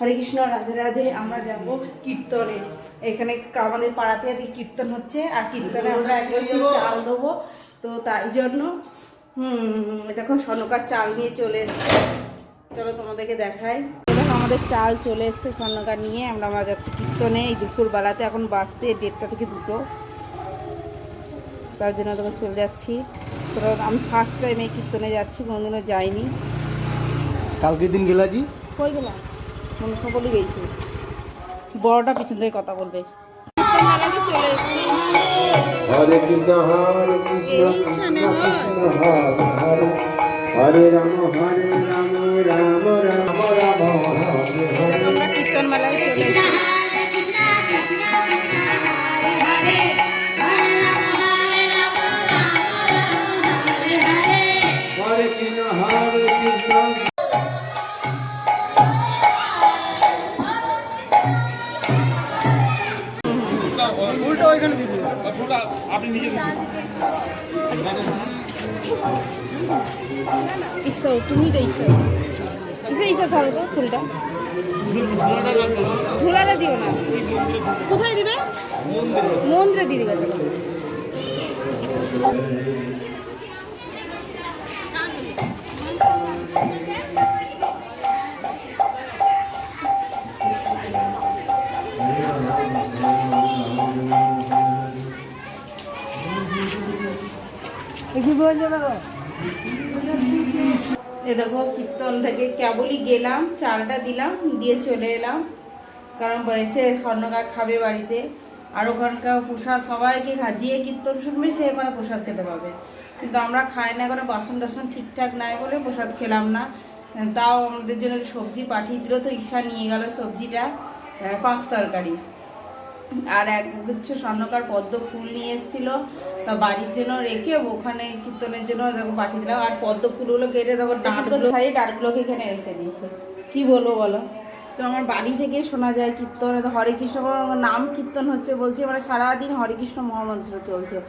হরে কৃষ্ণ রাধে রাধে আমরা যাব কীর্তনে। এখানে আমাদের পাড়াতে আজকে কীর্তন হচ্ছে আর কীর্তনে আমরা এক চাল দেবো। তো তাই জন্য হুম দেখো স্বর্ণকার চাল নিয়ে চলে এসছে। চলো তোমাদেরকে দেখাই। দেখো আমাদের চাল চলে এসছে স্বর্ণকার নিয়ে আমরা আমরা যাচ্ছি কীর্তনে। এই দুপুরবেলাতে এখন বাসছে দেড়টা থেকে দুটো। তার জন্য তোকে চলে যাচ্ছি। তো আমি ফার্স্ট টাইম এই কীর্তনে যাচ্ছি কোনোদিনও যাইনি। কালকে দিন গেলাজি? কই গেলাম? মনে সকলে গেছি বড়টা পিছন থেকে কথা বলবে। হরে কৃষ্ণ হরে কৃষ্ণ কৃষ্ণ কৃষ্ণ হরে হরে হরে রাম হরে রাম রাম। রাম রাম হরে হরে ফুলটা ওইখানে দিয়ে দিন। ইসো তুমি তো ইসো ধরো তো ফুলটা। ঝোলাটা দিও না। কোথায় দিবে? মন্দিরে দিয়ে দিবে। এ দেখো কীর্তন থেকে কেবলই গেলাম, চালটা দিলাম, দিয়ে চলে এলাম। কারণ এসে স্বর্ণকার খাবে বাড়িতে। আর ওখানকার প্রসাদ, সবাইকে খাজিয়ে কীর্তন শুনবে, সে ওখানে প্রসাদ খেতে পাবে। কিন্তু আমরা খাই না কোনো, বাসন টাসন ঠিকঠাক নাই বলে প্রসাদ খেলাম না। তাও আমাদের জন্য সবজি পাঠিয়ে দিল, তো ঈশা নিয়ে গেল সবজিটা পাঁচ তরকারি। আর এক গুচ্ছ স্বর্ণকার পদ্ম ফুল নিয়ে এসেছিল। তা বাড়ির জন্য রেখে ওখানে কীর্তনের জন্য দেখো পাঠিয়ে দিলাম। আর পদ্ম ফুলগুলো কেটে দেখো ডাঁটগুলো ছাড়িয়ে ডাঁটগুলোকে এখানে রেখে দিয়েছে। কি বলব বলো? তো আমার বাড়ি থেকে শোনা যায় কীর্তন তো হরে কৃষ্ণ নাম কীর্তন হচ্ছে বলছে। মানে সারাদিন হরে কৃষ্ণ মহামন্ত্র চলছে।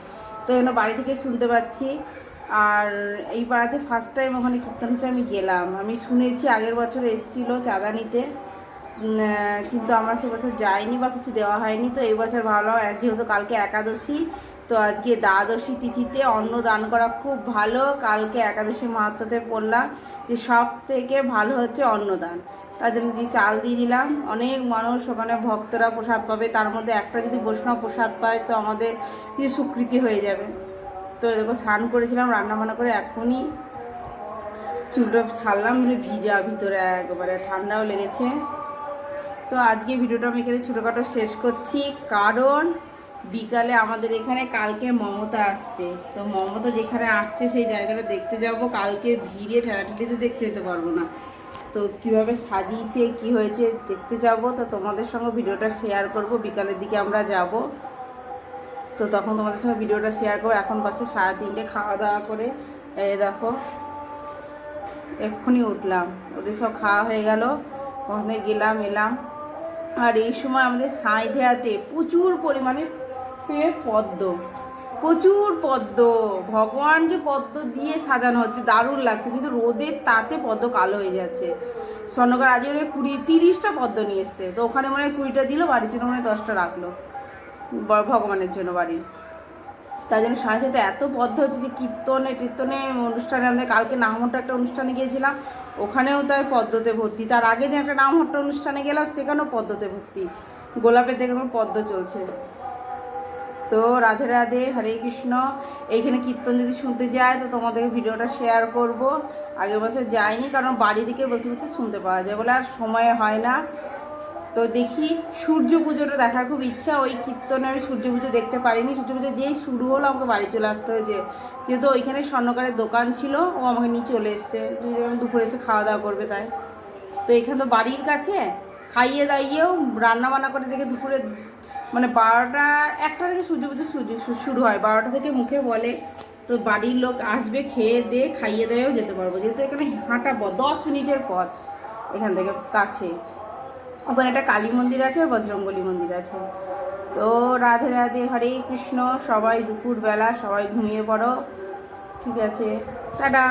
তো এখানে বাড়ি থেকে শুনতে পাচ্ছি। আর এই পাড়াতে ফার্স্ট টাইম ওখানে কীর্তন হচ্ছে আমি গেলাম। আমি শুনেছি আগের বছর এসেছিল চাঁদা নিতে। উম, আহ, কিন্তু আমরা সে বছর যাইনি বা কিছু দেওয়া হয়নি, তো এই বছর ভালো যেহেতু কালকে একাদশী, তো আজকে দ্বাদশী তিথিতে অন্ন দান করা খুব ভালো। কালকে একাদশী মাহাত্মতে পড়লাম যে সব থেকে ভালো হচ্ছে অন্নদান। তার জন্য যে চাল দিয়ে দিলাম। অনেক মানুষ ওখানে ভক্তরা প্রসাদ পাবে। তার মধ্যে একটা যদি বৈষ্ণব প্রসাদ পায়, তো আমাদের কি স্বীকৃতি হয়ে যাবে। তো দেখো স্নান করেছিলাম রান্না বান্না করে এখনই চুলটা ছাড়লাম ভিজা ভিতরে একেবারে। ঠান্ডাও লেগেছে। তো আজকে ভিডিওটা আমি এখানে ছোটোখাটো শেষ করছি, কারণ বিকালে আমাদের এখানে কালকে মমতা আসছে। তো মমতা যেখানে আসছে সেই জায়গাটা দেখতে যাব। কালকে ভিড়ে ঠেলাঠেলিতে দেখতে যেতে পারব না। তো কীভাবে সাজিয়েছে, কি হয়েছে দেখতে যাব। তো তোমাদের সঙ্গে ভিডিওটা শেয়ার করব। বিকালের দিকে আমরা যাব। তো তখন তোমাদের সঙ্গে ভিডিওটা শেয়ার করব। এখন বাসে সাড়ে তিনটে, খাওয়া দাওয়া করে এই দেখো, এক্ষুনি উঠলাম। ওদের সব খাওয়া হয়ে গেল। ওখানে গেলাম, এলাম। আর এই সময় আমাদের সাঁইধেয়াতে প্রচুর পরিমাণে পদ্ম, প্রচুর পদ্ম, ভগবান যে পদ্ম দিয়ে সাজানো হচ্ছে, দারুণ লাগছে, কিন্তু রোদের তাতে পদ্ম কালো হয়ে যাচ্ছে। স্বর্ণকার আজ মানে কুড়ি, তিরিশটা পদ্ম নিয়ে এসছে, তো ওখানে মনে কুড়িটা দিল, বাড়ির জন্য মানে দশটা রাখল ভগবানের জন্য বাড়ির। তাই জন্য সাথে এত বদ্ধ হচ্ছে যে কীর্তনে কীর্তনে অনুষ্ঠানে আমাদের কালকে নামহট্ট একটা অনুষ্ঠানে গিয়েছিলাম। ওখানেও তাই পদ্মতে ভর্তি। তার আগে যে একটা নামহট্ট অনুষ্ঠানে গেলাম, সেখানেও পদ্মতে ভর্তি। গোলাপের থেকে আমার পদ্ম চলছে। তো রাধে রাধে, হরে কৃষ্ণ। এইখানে কীর্তন যদি শুনতে যায়, তো তোমাদেরকে ভিডিওটা শেয়ার করব। আগের বছর যাইনি, কারণ বাড়ি থেকে বসে বসে শুনতে পাওয়া যায় বলে, আর সময় হয় না। তো দেখি সূর্য পুজোটা দেখার খুব ইচ্ছা, ওই কীর্তনে আমি সূর্য পুজো দেখতে পারিনি। সূর্য পুজো যেই শুরু হলো, আমাকে বাড়ি চলে আসতে হয়েছে যেহেতু ওইখানে স্বর্ণকারের দোকান ছিল, ও আমাকে নিয়ে চলে এসছে। দুপুরে এসে খাওয়া দাওয়া করবে তাই। তো এখানে তো বাড়ির কাছে, খাইয়ে দাইয়েও রান্না বান্না করে দেখে দুপুরে মানে বারোটা, একটা থেকে সূর্য পুজো শুরু হয়। বারোটা থেকে মুখে বলে, তো বাড়ির লোক আসবে, খেয়ে দিয়ে খাইয়ে দেয়েও যেতে পারব। যেহেতু এখানে হাঁটা দশ মিনিটের পথ এখান থেকে কাছে। ওখানে একটা কালী মন্দির আছে আর বজরঙ্গলী মন্দির আছে। তো রাধে রাধে, হরে কৃষ্ণ, সবাই দুপুরবেলা সবাই ঘুমিয়ে পড়ো। ঠিক আছে, টাটা।